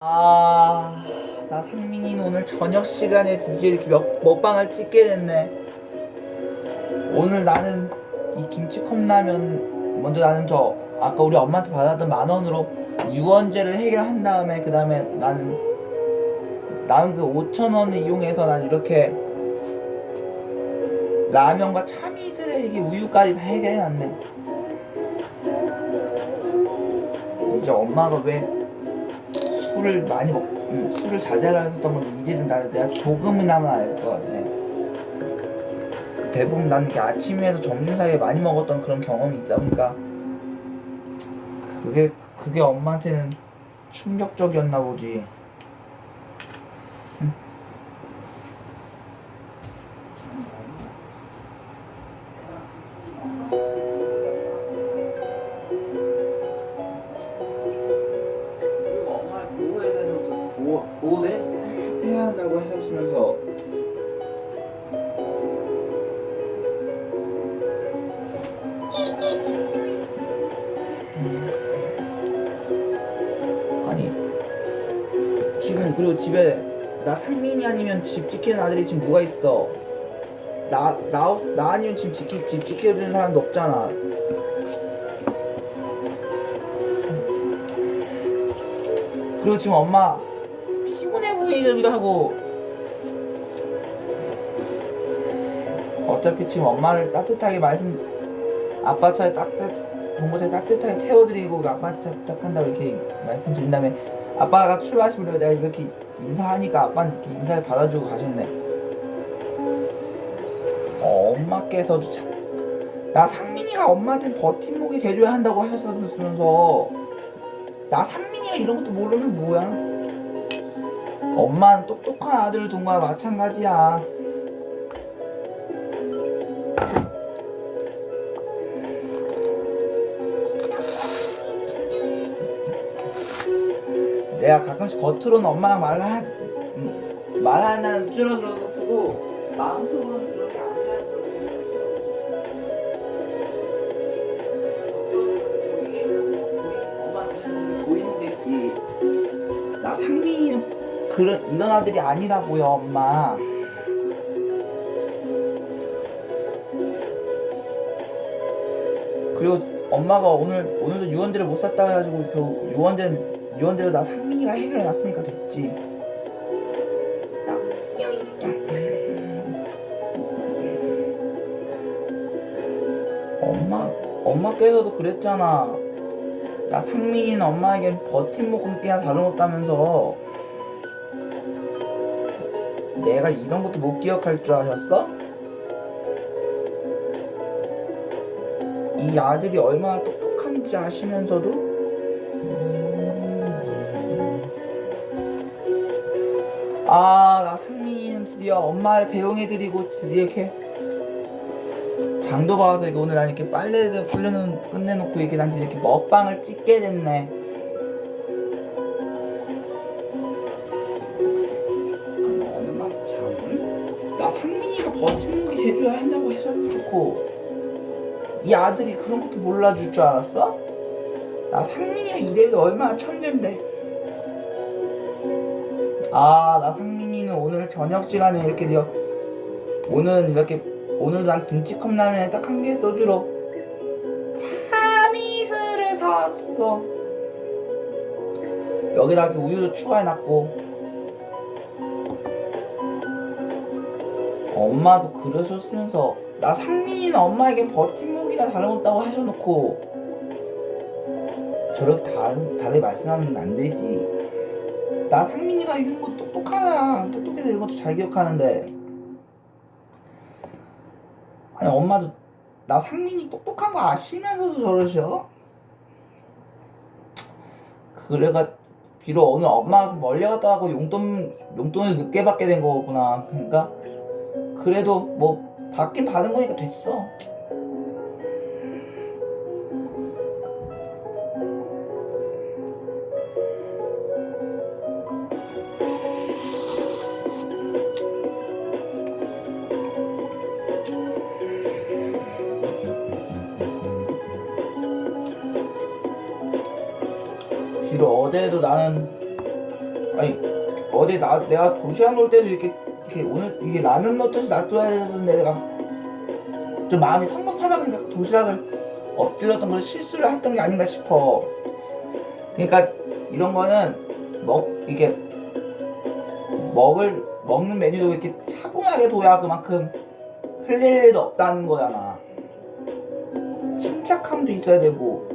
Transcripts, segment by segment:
아, 나 상민이는 오늘 저녁 시간에 드디어 이렇게 먹, 먹방을 찍게 됐네. 오늘 나는 이 김치 컵라면 먼저 나는 저 아까 우리 엄마한테 받았던 만 원으로 유언제를 해결한 다음에 그 다음에 나는 나는 그 5천 원을 이용해서 난 이렇게 라면과 참이슬에 이게 우유까지 다 해결해놨네. 이제 엄마가 왜 술을 많이 먹, 음, 술을 자제하라 했었던 건데 이제 좀 나, 내가 조금이나마 알 것 같네. 대부분 나는 이렇게 아침에서 점심 사이에 많이 먹었던 그런 경험이 있다 보니까 그게 그게 엄마한테는 충격적이었나 보지. 음. 집에 나 상민이 아니면 집 지키는 아들이 지금 누가 있어? 나, 나, 나 아니면 지금 지키, 집 지켜주는 사람도 없잖아. 그리고 지금 엄마 피곤해 보이기도 하고. 어차피 지금 엄마를 따뜻하게 말씀 아빠 차에 따뜻 본거차에 따뜻하게 태워드리고 아빠한테 잘 부탁한다고 이렇게 말씀드린 다음에 아빠가 출발하시면 내가 이렇게 인사하니까 아빠는 이렇게 인사를 받아주고 가셨네 어, 엄마께서도 참나 상민이가 엄마한테 버팀목이 돼줘야 한다고 하셨으면서 나 상민이가 이런 것도 모르면 뭐야? 엄마는 똑똑한 아들을 둔 거야 마찬가지야. 내가 가끔씩 겉으로는 엄마랑 말을 한 음, 말하는 줄어들어도 마음속으로는 그렇게 안 하는 보이는 게지. 나 상민이는 그런 이런 아들이 아니라고요, 엄마. 그리고 엄마가 오늘 오늘도 유언제를 못 샀다 해가지고 그 유언제 유언제로 나 상민이가 해결해 놨으니까 됐지. 나- 엄마 엄마께서도 그랬잖아. 나 상민이는 엄마에겐 버팀목 끊기나 다름없다면서 내가 이런 것도 못 기억할 줄 아셨어? 이 아들이 얼마나 똑똑한지 아시면서도 아, 나 상민이는 드디어 엄마를 배웅해드리고 드디어 이렇게 장도 봐서 이거 오늘 난 이렇게 빨래를 풀려놓 끝내놓고 이렇게 난 이렇게 먹방을 찍게 됐네. 엄마도 참. 나 상민이가 버팀목이 돼줘야 한다고 해서 좋고 이 아들이 그런 것도 몰라줄 줄 알았어? 나 상민이가 이래도 얼마나 천재인데. 아, 나 상민이는 오늘 저녁 시간에 이렇게 되어 오늘 이렇게 오늘 난 김치컵라면에 딱 한 개 소주로 참이슬을 사왔어. 여기다 이렇게 우유도 추가해놨고. 엄마도 그러셨으면서 나 상민이는 엄마에겐 버팀목이나 다름없다고 하셔놓고 저렇게 다, 다들 말씀하면 안 되지. 나 상민이가 이런 거 똑똑하잖아. 똑똑해서 이런 것도 잘 기억하는데. 아니 엄마도 나 상민이 똑똑한 거 아시면서도 저러셔? 그래가 비록 오늘 엄마가 좀 멀리 갔다 와고 용돈 용돈을 늦게 받게 된 거구나. 그러니까 그래도 뭐 받긴 받은 거니까 됐어. 어제도 나는 아니 어제 나 내가 도시락 놓을 때도 이렇게 이렇게 오늘 이게 라면 넣듯이 놔둬야 되는데 내가 좀 마음이 성급하다 보니까 도시락을 엎드렸던 걸 실수를 했던 게 아닌가 싶어. 그러니까 이런 거는 먹 이게 먹을 먹는 메뉴도 이렇게 차분하게 둬야 그만큼 흘릴 일도 없다는 거잖아. 침착함도 있어야 되고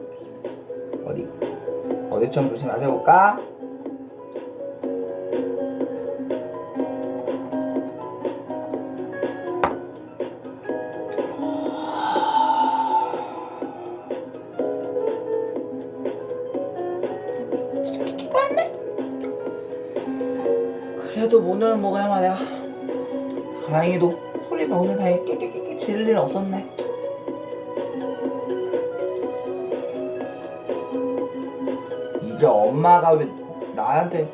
어디 어디 좀 조심 마셔볼까? 진짜 킥킥 왔네. 그래도 오늘 먹어야만 내가 다행히도 소리 봐 오늘 다행히 깨깨깨깨 지를 일 없었네. 이제 엄마가 왜 나한테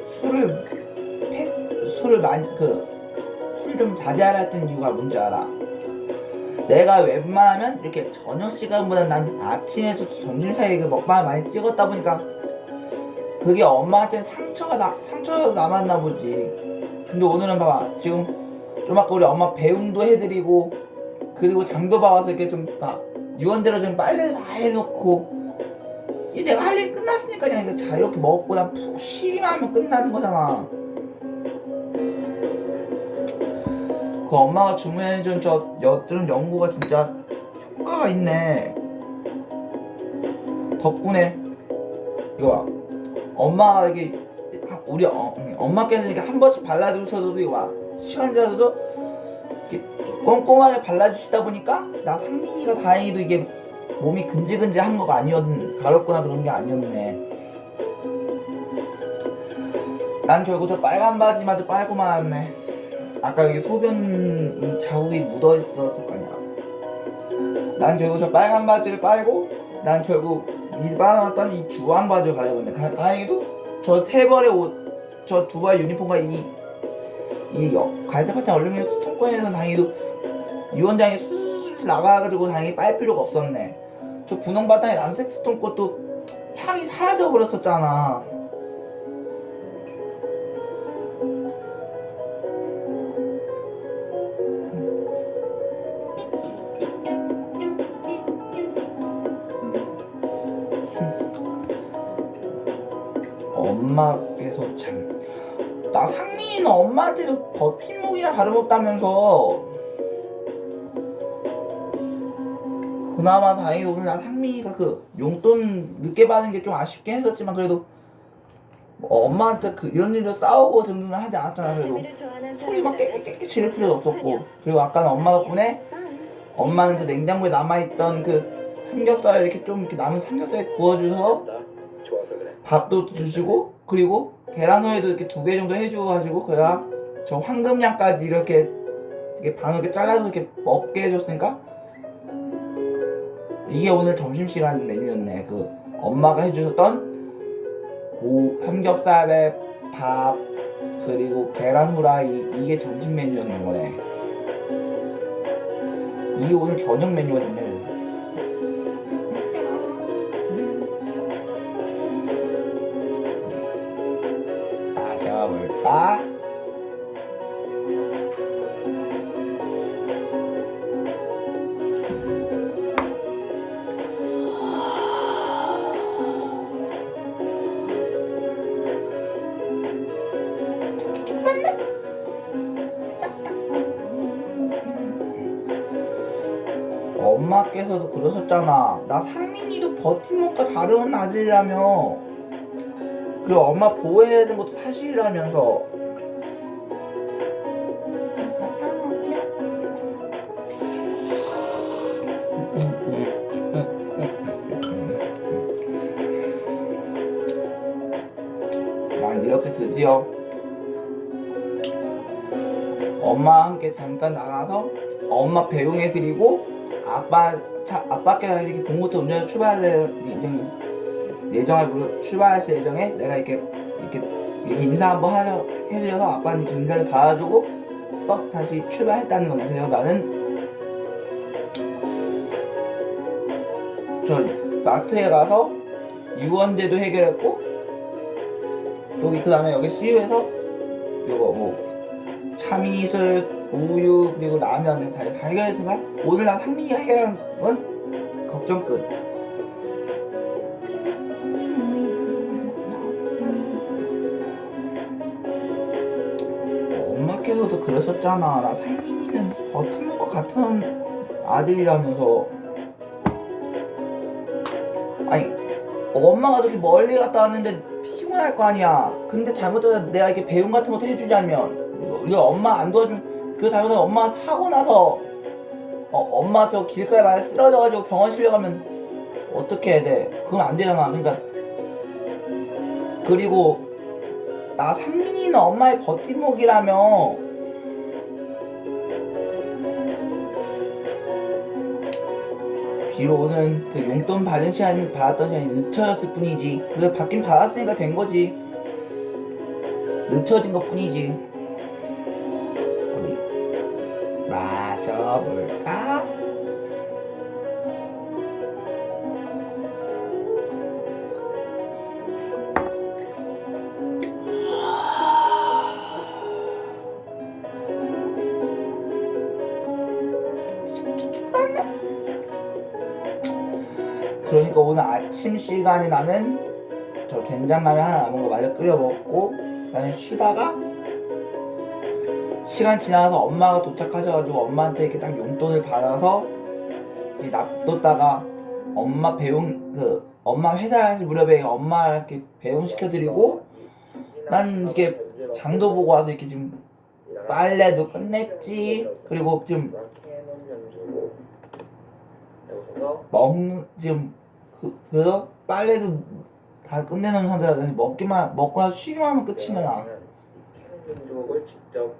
술을 패 술을 많이 그술 좀 자제하라 했던 이유가 뭔지 알아? 내가 웬만하면 이렇게 저녁 시간보다 난 아침에서 점심 사이에 그 먹방을 많이 찍었다 보니까 그게 엄마한테 상처가 나 상처가 남았나 보지. 근데 오늘은 봐봐 지금 좀 아까 우리 엄마 배웅도 해드리고 그리고 장도 봐와서 이렇게 좀막 유언대로 좀 빨래 다 해놓고 이제 내가 할일 끝났으니까 그냥 이거 자 이렇게 먹고 난 푹 쉬기만 하면 끝나는 거잖아. 그 엄마가 주문해준 저 여드름 연고가 진짜 효과가 있네. 덕분에 이거 봐. 엄마가 이게 우리 어, 엄마께서 이렇게 한 번씩 발라주셔도 이거 봐. 시간 지나서도 이렇게 꼼꼼하게 발라주시다 보니까 나 상민이가 다행히도 이게 몸이 근질근질한 거가 아니었 가렵거나 그런 게 아니었네. 난 결국 저 빨간 바지마저 빨고 말았네. 아까 여기 소변 이 자국이 묻어 있었을 거 아니야. 난 결국 저 빨간 바지를 빨고 난 결국 이 빨아놨던 이 주황 바지를 갈아입었네. 가- 다행히도 저 세 벌의 옷, 저 두 벌의 유니폼과 이, 이 여- 갈색 파트 얼루미늄 통권에서는 다행히도 유원장이 술 나가가지고 다행히 빨 필요가 없었네. 저 분홍 바탕에 남색 스톤 것도 향이 사라져 버렸었잖아. 엄마께서 참. 나 상민이는 엄마한테도 버팀목이나 다름없다면서. 그나마 다행히 오늘 나 상민이가 그 용돈 늦게 받은 게 좀 아쉽긴 했었지만 그래도 뭐 엄마한테 그 이런 일로 싸우고 등등은 하지 않았잖아 그래도. 소리 막 깨깨깨깨 지를 필요도 없었고. 그리고 아까는 엄마 덕분에 엄마는 저 냉장고에 남아있던 그 삼겹살을 이렇게 좀 이렇게 남은 삼겹살 구워주셔서 좋아서 그래. 밥도 주시고 그리고 계란 후에도 이렇게 두 개 정도 해주고 가지고 그냥 저 황금향까지 이렇게 이렇게 반으로 이렇게 잘라서 이렇게 먹게 해줬으니까 이게 오늘 점심시간 메뉴였네. 그 엄마가 해주셨던 고 삼겹살에 밥 그리고 계란 후라이 이게 점심 메뉴였는 거네. 이게 오늘 저녁 메뉴가 됐네 그러셨잖아. 나 상민이도 버팀목과 다른 아들이라며. 그리고 엄마 보호해야 되는 것도 사실이라면서. 난 이렇게 드디어 엄마와 함께 잠깐 나가서 엄마 배웅해드리고 아빠 차 아빠께서 이렇게 본부터 운전을 출발할 예정이 예정할 무려 출발하실 예정에 내가 이렇게 이렇게 이렇게 인사 한번 하려 해드려서 아빠는 이렇게 인사를 받아주고 또 다시 출발했다는 거네. 그래서 나는 저 마트에 가서 유언제도 해결했고 여기 그 다음에 여기 CU에서 요거 뭐 참이슬 우유 그리고 라면 다, 다 해결했으니까 오늘 나 상민이가 해결한 건 걱정 끝. 엄마께서도 그러셨잖아. 나 상민이는 버티는 것 같은 아들이라면서. 아니 엄마가 저렇게 멀리 갔다 왔는데 피곤할 거 아니야. 근데 잘못해서 내가 이렇게 배움 같은 것도 해주자면. 이거 엄마 안 도와주면 그 잘못해서 엄마 사고 나서 어, 엄마 저 길가에 많이 쓰러져가지고 병원 실려가면 어떻게 해야 돼? 그건 안 되잖아. 그러니까 그리고 나 상민이는 엄마의 버팀목이라며 비로는 그 용돈 받은 시간이 받았던 시간이 늦춰졌을 뿐이지. 그래서 받긴 받았으니까 된 거지. 늦춰진 것 뿐이지. 아침 시간에 나는 저 된장라면 하나 남은 거 마저 끓여 먹고 그다음에 쉬다가 시간 지나서 엄마가 도착하셔가지고 엄마한테 이렇게 딱 용돈을 받아서 이렇게 놔뒀다가 엄마 배웅 그 엄마 회사 하실 무렵에 엄마 이렇게 배웅 시켜드리고 난 이렇게 장도 보고 와서 이렇게 지금 빨래도 끝냈지. 그리고 좀 먹는 지금 그, 그래서 빨래도 다 끝내놓은 상태라서 먹기만 먹고 쉬기만 하면 끝이네 나. 민족을 직접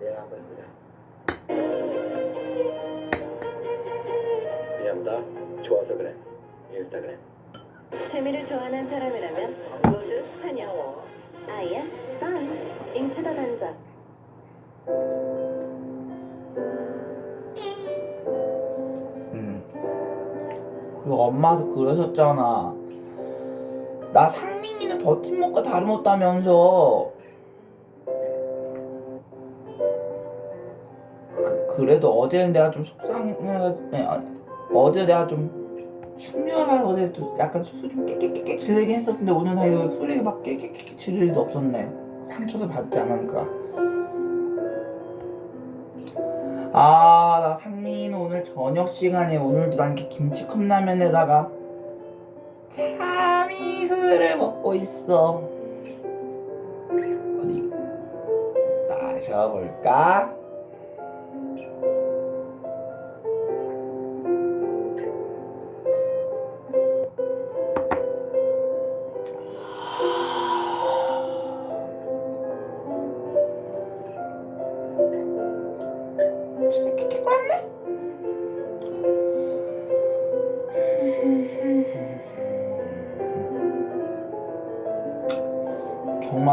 내야 한번 해보자. 미안하다. 좋아서 그래. 인스타그램. 재미를 좋아하는 사람이라면 모두 스타녀. I am Sun. 인투더 단자. 그리고 엄마도 그러셨잖아. 나 상민이는 버팀목과 다름없다면서. 그, 그래도 어제는 내가 좀 속상해. 아니, 아니, 어제 내가 좀 충격하면서 어제 좀 약간 소리 좀 깨깨깨깨 지르긴 했었는데 오늘 사이에 소리가 막 깨깨깨깨 지를 일도 없었네. 상처도 받지 않으니까. 아, 나 상민 오늘 저녁 시간에 오늘도 난 이렇게 김치 컵라면에다가 참이슬을 먹고 있어. 어디 마셔볼까?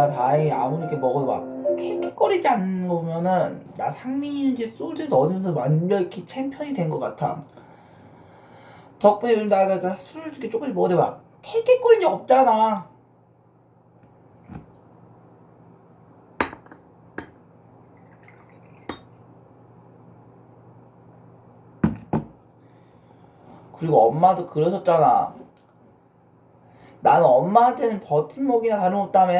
다행히 아무리 이렇게 먹어도 막 킥킥거리지 않는 거 보면은 나 상민이인지 소주도 어느 정도 완벽히 챔피언이 된 것 같아. 덕분에 요즘 나가 나 술을 이렇게 조금씩 먹어도 막 킥킥거린 적 없잖아. 그리고 엄마도 그러셨잖아. 나는 엄마한테는 버팀목이나 다름없다며.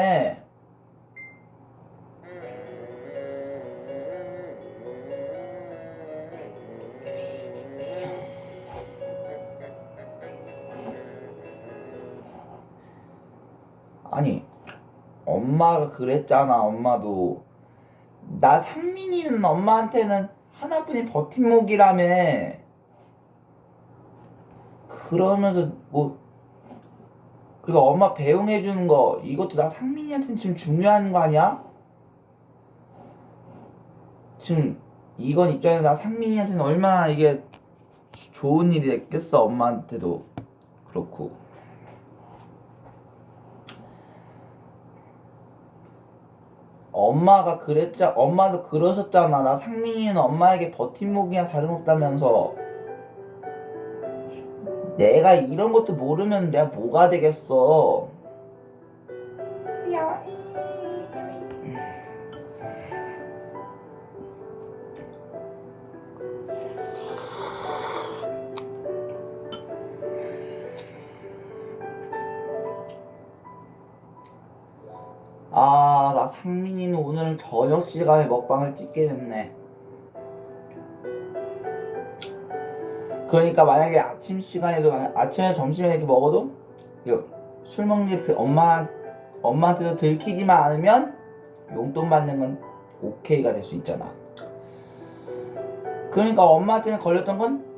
아니, 엄마가 그랬잖아, 엄마도. 나 상민이는 엄마한테는 하나뿐인 버팀목이라며. 그러면서 뭐 그거 엄마 배웅해 주는 거 이것도 나 상민이한테는 지금 중요한 거 아니야? 지금 이건 입장에서 나 상민이한테는 얼마나 이게 좋은 일이 됐겠어 엄마한테도 그렇고 엄마가 그랬자 엄마도 그러셨잖아. 나 상민이는 엄마에게 버팀목이나 다름없다면서. 내가 이런 것도 모르면 내가 뭐가 되겠어 상민이는 오늘 저녁 시간에 먹방을 찍게 됐네. 그러니까 만약에 아침 시간에도 아침에 점심에 이렇게 먹어도 술 먹는 게그 엄마 엄마한테도 들키지만 않으면 용돈 받는 건 오케이가 될 수 있잖아. 그러니까 엄마한테는 걸렸던 건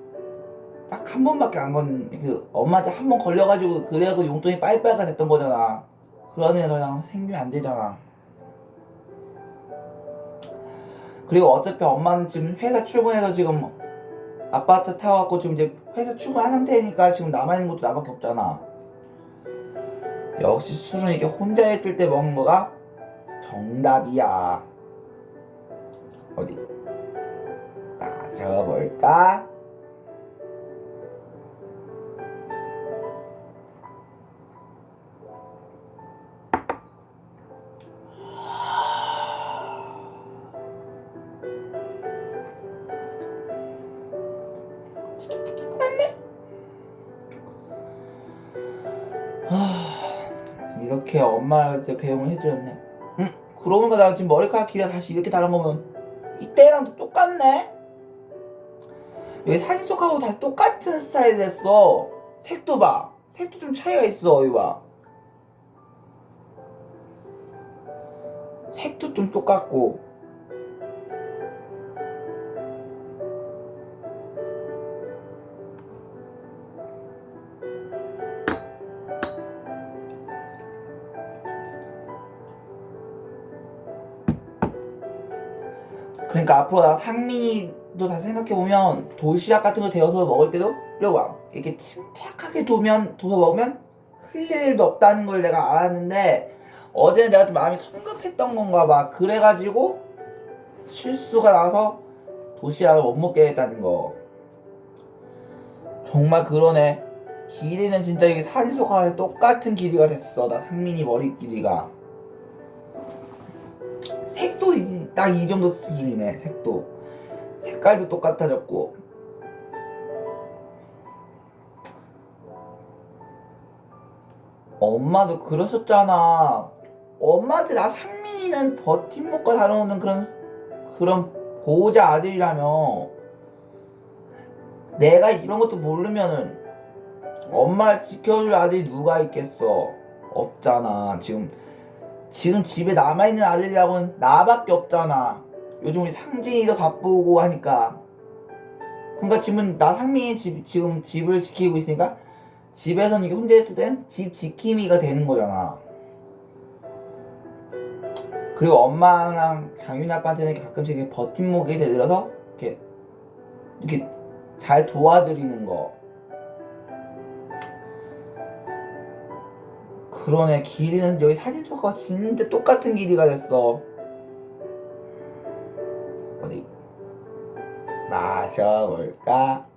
딱 한 번밖에 안 건, 그, 엄마한테 한 번 걸려가지고, 그래갖고 용돈이 빠이빠이가 됐던 거잖아. 그런 이상 생기면 안 되잖아. 그리고 어차피 엄마는 지금 회사 출근해서 지금 아빠 차 타갖고 지금 이제 회사 출근한 상태니까 지금 남아있는 것도 나밖에 없잖아. 역시 술은 이렇게 혼자 있을 때 먹는 거가 정답이야. 어디? 마셔볼까? 엄마가 이제 배웅을 해주렸네. 응? 보니까 나 지금 머리카락 길이가 다시 이렇게 다른 거면 이때랑 똑같네? 여기 사진 속하고 다시 똑같은 스타일 됐어. 색도 봐. 색도 좀 차이가 있어, 여기 봐. 색도 좀 똑같고. 그러니까 앞으로 나 상민이도 다 생각해보면 도시락 같은 거 데워서 먹을 때도 이러고 와. 이렇게 침착하게 도면, 둬서 먹으면 흘릴 일도 없다는 걸 내가 알았는데 어제는 내가 좀 마음이 성급했던 건가 봐. 그래가지고 실수가 나서 도시락을 못 먹게 했다는 거. 정말 그러네. 길이는 진짜 이게 사진 속하고 똑같은 길이가 됐어. 나 상민이 머리 길이가. 딱 이 정도 수준이네 색도. 색깔도 똑같아졌고. 엄마도 그러셨잖아. 엄마한테 나 상민이는 버팀목과 다뤄오는 그런 그런 보호자 아들이라며. 내가 이런 것도 모르면은 엄마를 지켜줄 아들이 누가 있겠어? 없잖아. 지금 지금 집에 남아있는 아들이라고는 나밖에 없잖아. 요즘 우리 상진이도 바쁘고 하니까. 그러니까 지금 나 상민이 집, 지금 집을 지키고 있으니까 집에서는 이게 혼자 있을 땐 집 지킴이가 되는 거잖아. 그리고 엄마랑 장윤 아빠한테는 가끔씩 버팀목이 되들어서 이렇게 이렇게 잘 도와드리는 거. 그러네. 길이는 여기 사진 속과 진짜 똑같은 길이가 됐어. 어디? 마셔볼까?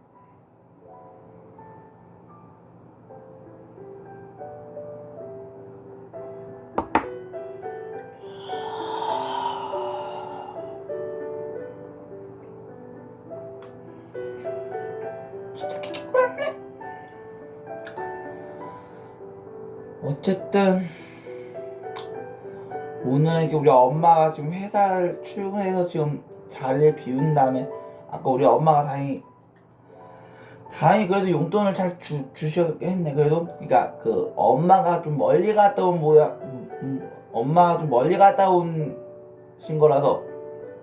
엄마가 지금 회사를 출근해서 지금 자리를 비운 다음에 아까 우리 엄마가 다행히 다행히 그래도 용돈을 잘 주, 주셨겠네 그래도. 그러니까 그 엄마가 좀 멀리 갔다 온 모양 음, 음, 엄마가 좀 멀리 갔다 온신 거라서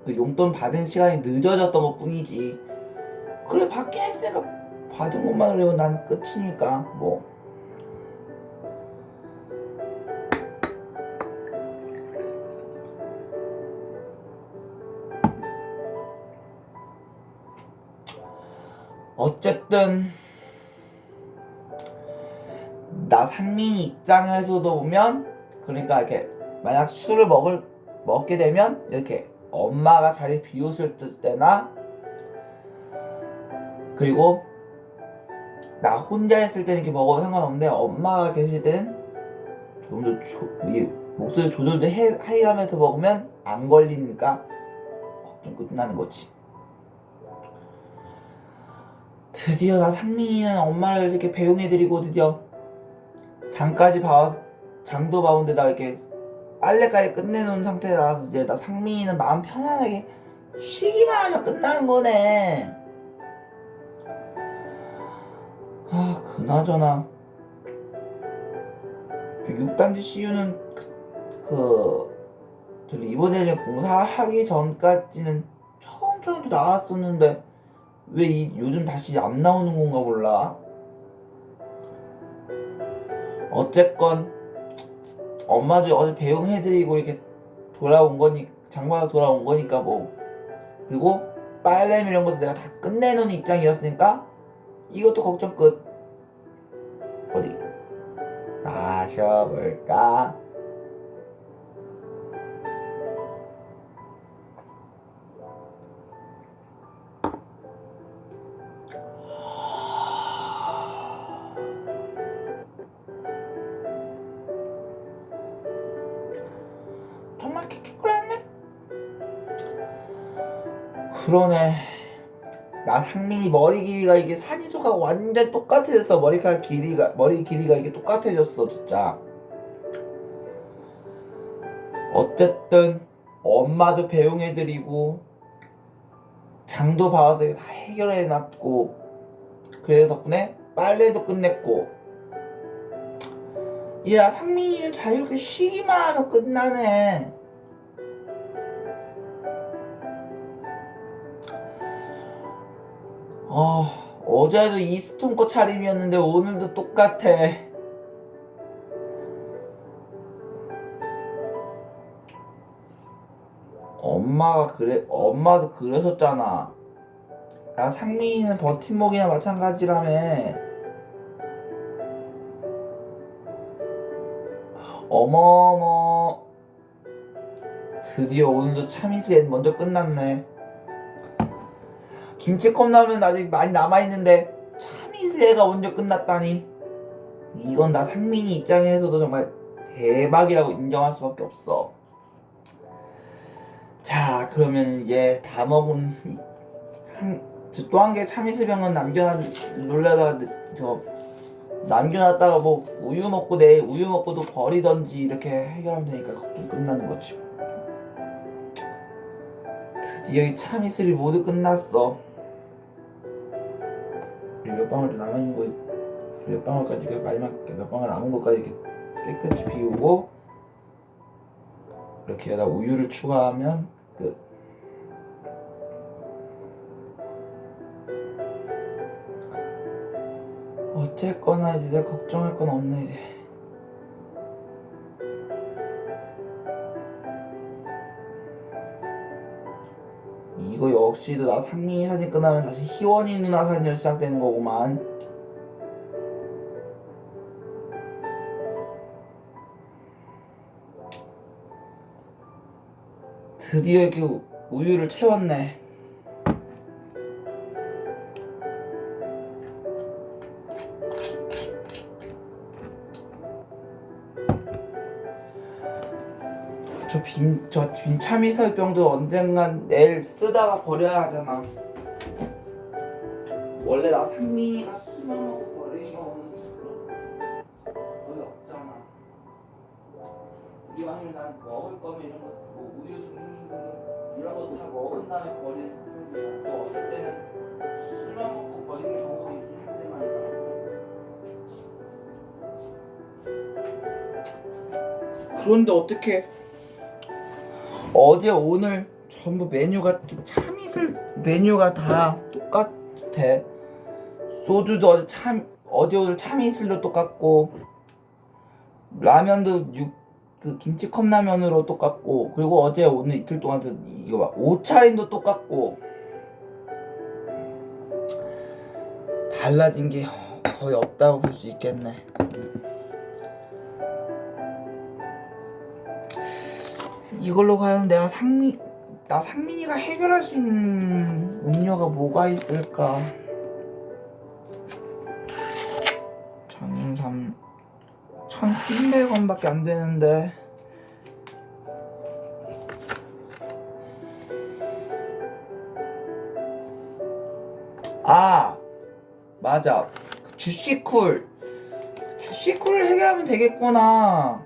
그 용돈 받은 시간이 늦어졌던 것 뿐이지. 그래 받긴 했으니까 받은 것만으로 난 끝이니까 뭐 어쨌든 나 상민이 입장에서도 보면 그러니까 이렇게 만약 술을 먹을 먹게 되면 이렇게 엄마가 자리 비웃을 때나 그리고 나 혼자 있을 때는 이렇게 먹어도 상관없는데 엄마가 계실 때는 좀더 목소리 조절도 해, 하면서 먹으면 안 걸리니까 걱정 끝나는 거지. 드디어 나 상민이는 엄마를 이렇게 배웅해드리고 드디어 장까지 봐 장도 봐온데다 이렇게 빨래까지 끝내놓은 상태라서 이제 나 상민이는 마음 편안하게 쉬기만 하면 끝나는 거네. 아 그나저나 그 6단지 CU는 그, 그저 리버델리 공사하기 전까지는 처음 처음도 나왔었는데 왜 이, 요즘 다시 안 나오는 건가 몰라. 어쨌건 엄마도 어제 배웅해드리고 이렇게 돌아온 거니 장봐서 돌아온 거니까 뭐. 그리고 빨래미 이런 것도 내가 다 끝내놓은 입장이었으니까 이것도 걱정 끝. 어디? 마셔볼까 그러네. 나 상민이 머리 길이가 이게 산이수가 완전 똑같아졌어. 머리카락 길이가 머리 길이가 이게 똑같아졌어 진짜. 어쨌든 엄마도 배웅해드리고 장도 봐서 다 해결해놨고 그래 덕분에 빨래도 끝냈고. 야 상민이는 자유롭게 쉬기만 하면 끝나네 아 어제도 이스톤 거 차림이었는데 오늘도 똑같아. 엄마가 그래 엄마도 그러셨잖아. 나 상민이는 버팀목이나 마찬가지라며. 어머어머. 드디어 오늘도 참이슬 먼저 끝났네 김치 컵라면 아직 많이 남아있는데 참이슬레가 먼저 끝났다니. 이건 나 상민이 입장에서도 정말 대박이라고 인정할 수밖에 없어. 자 그러면 이제 다 먹은 또 한 개 참이슬병은 남겨 놀라다가 저 남겨놨다가 뭐 우유 먹고 내 우유 먹고도 버리던지 이렇게 해결하면 되니까 걱정 끝나는 거지. 드디어 이 참이슬이 모두 끝났어 몇 방울 좀 남아 있는 거 몇 방울까지 그 마지막 몇 방울 남은 것까지 이렇게 깨끗이 비우고 이렇게 여기다 우유를 추가하면 끝. 어쨌거나 이제 걱정할 건 없네 이제 이거 역시도 나 상민이 사진 끝나면 다시 희원이 누나 사진으로 시작되는 거구만. 드디어 이렇게 우- 우유를 채웠네 저빈 참이설병도 언젠간 내일 쓰다가 버려야 하잖아. 원래 나 상민이가 술만 먹고 버리는 경우는 거의 없잖아. 이왕이면 난 먹을 거면 이런 거, 뭐 우유 종류 이런 거 다 먹은 다음에 버리는 사람이야. 또 어떨 때는 술만 먹고 버리는 경우도 있긴 한데 말이야. 그런데 어떻게 어제 오늘 전부 메뉴가 참이슬 메뉴가 다 똑같아. 소주도 어제 참 어제 오늘 참이슬로 똑같고 라면도 육 그 김치 컵라면으로 똑같고 그리고 어제 오늘 이틀 동안 도 이거 봐 옷차림도 똑같고 달라진 게 거의 없다고 볼 수 있겠네. 이걸로 과연 내가 상민 나 상민이가 해결할 수 있는 음료가 뭐가 있을까? 저는 3 1,300원밖에 안 되는데. 아 맞아. 주시쿨. 주시쿨을 해결하면 되겠구나.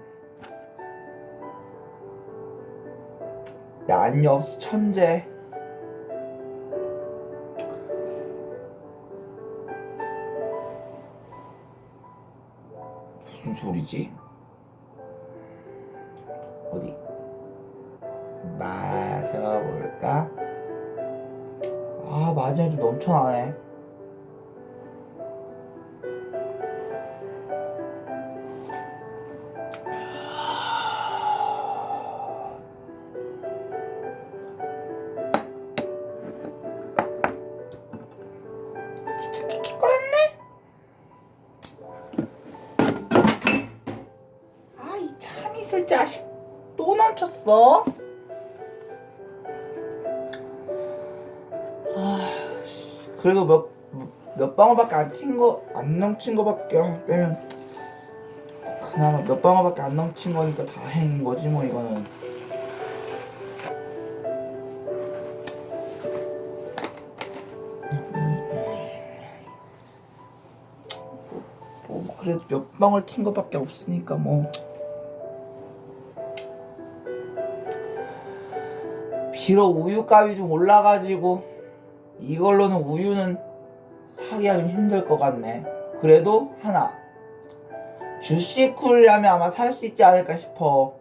난역시 천재 무슨 소리지? 어디 마셔볼까? 아 마지막에 좀 넘쳐나네 있을 자식 또 넘쳤어? 아 씨, 그래도 몇, 몇 방울밖에 안 튄 거, 안 넘친 거밖에 안 빼면 그나마 몇 방울밖에 안 넘친 거니까 다행인 거지 뭐 이거는. 뭐 그래도 몇 방울 튄 거밖에 없으니까 뭐 비록 우유값이 좀 올라가지고 이걸로는 우유는 사기가 좀 힘들 것 같네. 그래도 하나 주시쿨이라면 아마 살 수 있지 않을까 싶어.